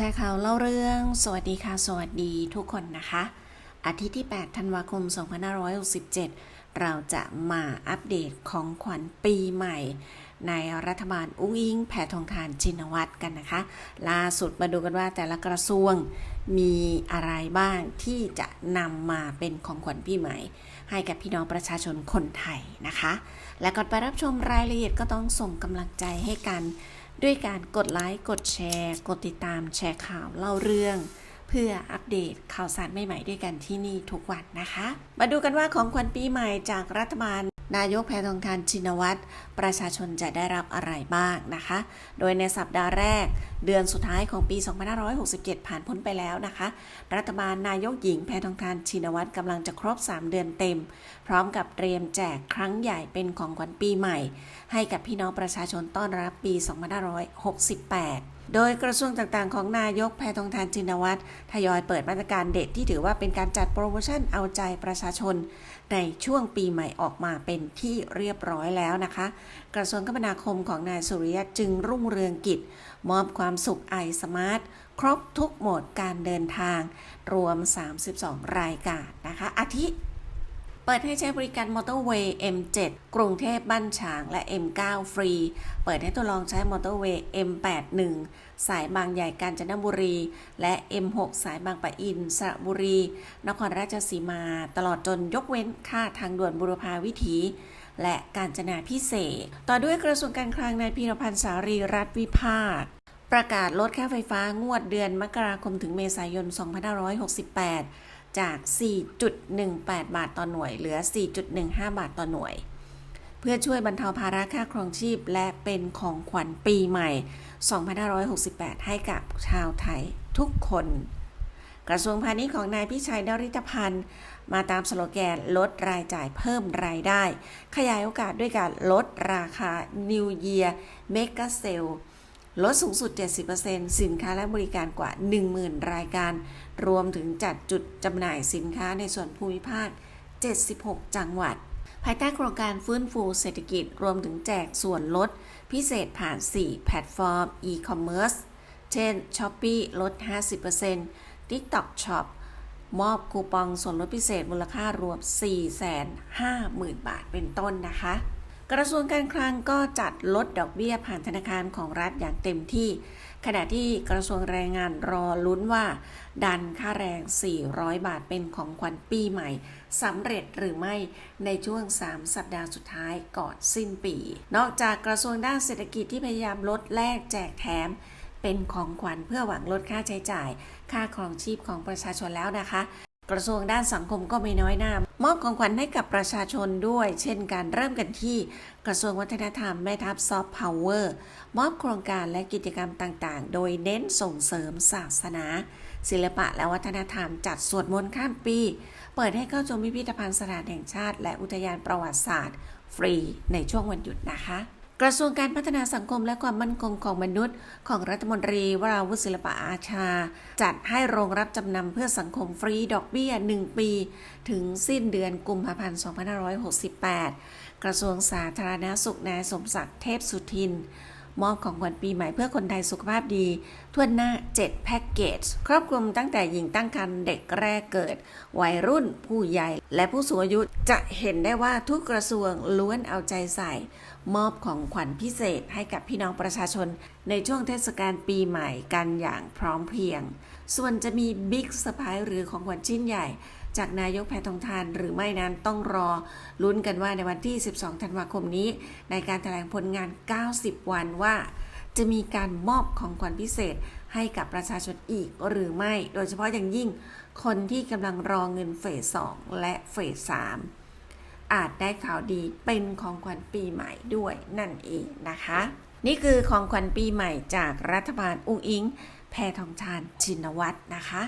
ชร์ข่าวเล่าเรื่อง สวัสดีค่ะ สวัสดีทุกคนนะคะ อาทิตย์ที่ 8 ธันวาคม 2567 เราจะมาอัปเดตของขวัญปีใหม่ ในรัฐบาลอุ้งอิง แผ่ทองทานชินวัตรกันนะคะ ล่าสุดมาดูกันว่าแต่ละกระทรวงมีอะไรบ้างที่จะนำมาเป็นของขวัญปีใหม่ ให้กับพี่น้องประชาชนคนไทยนะคะ และก่อนไปรับชมรายละเอียดก็ต้องส่งกำลังใจให้กัน ด้วยการกดไลค์ กดแชร์ กดติดตามแชร์ข่าวเล่าเรื่อง เพื่ออัปเดตข่าวสารใหม่ๆด้วยกันที่นี่ทุกวันนะคะ มาดูกันว่าของขวัญปีใหม่จากรัฐบาล นายกแพทองทานชินวัตรประชาชนจะได้รับอะไรบ้างนะคะ โดยในสัปดาห์แรกเดือนสุดท้ายของปี 2567 ผ่านพ้นไปแล้วนะคะ รัฐบาลนายกหญิงแพทองทานชินวัตรกำลังจะครบ 3 เดือนเต็ม พร้อมกับเตรียมแจกครั้งใหญ่เป็นของขวัญปีใหม่ ให้กับพี่น้องประชาชนต้อนรับปี 2568 โดยกระทรวงต่างๆ ของนายกแพทองทานชินวัตรทยอยเปิดมาตรการเด็ดที่ถือว่าเป็นการจัดโปรโมชั่นเอาใจประชาชน ในช่วงปีใหม่ออกมาเป็นที่เรียบร้อยแล้วนะคะ กระทรวงคมนาคมของนายสุริยะจึงรุ่งเรืองกิจ มอบความสุขไอสมาร์ทครบทุกโหมดการเดินทาง รวม 32 รายการนะคะอาทิ เปิดให้ใช้บริการมอเตอร์เวย์ M7 กรุงเทพบ้านฉางและ M9 ฟรี เปิดให้ทดลองใช้มอเตอร์เวย์ M81 สายบางใหญ่กาญจนบุรี และ M6 สายบางปะอินสระบุรี นครราชสีมา ตลอดจนยกเว้นค่าทางด่วนบุรพาวิถี และการจนาพิเศษ ต่อด้วยกระทรวงการคลังนายพีรพันธ์สารีรัฐวิภาคประกาศลดค่าไฟฟ้างวดเดือนมกราคมถึงเมษายน 2568 จาก 4.18 บาทต่อหน่วย เหลือ 4.15 บาทต่อหน่วย เพื่อช่วยบรรเทาภาระค่าครองชีพ และเป็นของขวัญปีใหม่ 2568 ให้กับชาวไทยทุกคน กระทรวงพาณิชย์ของนายพิชัยดริตพันธ์ มาตามสโลแกนลดรายจ่ายเพิ่มรายได้ ขยายโอกาสด้วยการลดราคา New Year Mega Sale ลดสูงสุด 70%สินค้าและบริการกว่า 10,000 รายการ รวมถึงจัดจุดจำหน่ายสินค้าในส่วนภูมิภาค 76 จังหวัด ภายใต้โครงการฟื้นฟูเศรษฐกิจ รวมถึงแจกส่วนลด พิเศษผ่าน 4 แพลตฟอร์ม e-commerce เช่น Shopee ลด 50% TikTok Shop มอบคูปองส่วนลดพิเศษมูลค่ารวม 450,000 บาทเป็นต้นนะคะ กระทรวงการคลังก็จัดลดดอกเบี้ยผ่านธนาคารของรัฐอย่างเต็มที่ ขณะที่กระทรวงแรงงานรอลุ้นว่า ดันค่าแรง 400 บาทเป็นของขวัญปีใหม่สำเร็จหรือไม่ในช่วง 3 สัปดาห์สุดท้ายก่อนสิ้นปี นอกจากกระทรวงด้านเศรษฐกิจที่พยายามลดแลกแจกแถมเป็นของขวัญเพื่อหวังลดค่าใช้จ่าย ค่าครองชีพของประชาชนแล้วนะคะ กระทรวงด้านสังคมก็ไม่น้อยหน้ามอบของขวัญให้กับประชาชนด้วย เช่นการเริ่มกันที่กระทรวงวัฒนธรรมแม่ทัพซอฟต์พาวเวอร์มอบโครงการและกิจกรรมต่างๆ โดยเน้นส่งเสริมศาสนา ศิลปะและวัฒนธรรมจัดสวดมนต์ข้ามปี เปิดให้เข้าชมพิพิธภัณฑ์สถานแห่งชาติ และอุทยานประวัติศาสตร์ ฟรีในช่วงวันหยุดนะคะ กระทรวงการพัฒนาสังคมและความมั่นคงของมนุษย์ ของรัฐมนตรีวราวุฒิศิลปะอาชา จัดให้โรงรับจำนำเพื่อสังคมฟรีดอกเบี้ย 1 ปี ถึงสิ้นเดือนกุมภาพันธ์ 2568 กระทรวงสาธารณาสุขนายสมศักดิ์เทพสุทิน มอบของขวัญปีใหม่เพื่อคนไทยสุขภาพดีทั่วหน้า 7 แพ็กเกจ ครอบคลุมตั้งแต่หญิงตั้งครรภ์เด็กแรกเกิด วัยรุ่นผู้ใหญ่ และผู้สูงอายุจะเห็นได้ว่าทุกกระทรวงล้วนเอาใจใส่ มอบของขวัญพิเศษให้กับพี่น้องประชาชน ในช่วงเทศกาลปีใหม่กันอย่างพร้อมเพรียง ส่วนจะมีบิ๊กสไพรส์หรือของขวัญชิ้นใหญ่ จากนายกแพทองทานหรือไม่นั้นต้องรอลุ้นกันว่าในวันที่ 12 ธันวาคมนี้ ในการแถลงผลงาน 90 วันว่า จะมีการมอบของขวัญพิเศษให้กับประชาชนอีกหรือไม่ โดยเฉพาะอย่างยิ่งคนที่กำลังรอเงินเฟส 2 และเฟส 3 อาจได้ข่าวดีเป็นของขวัญปีใหม่ด้วยนั่นเองนะคะ นี่คือของขวัญปีใหม่จากรัฐบาลอุ้งอิงแพทองทานชินวัตรนะคะ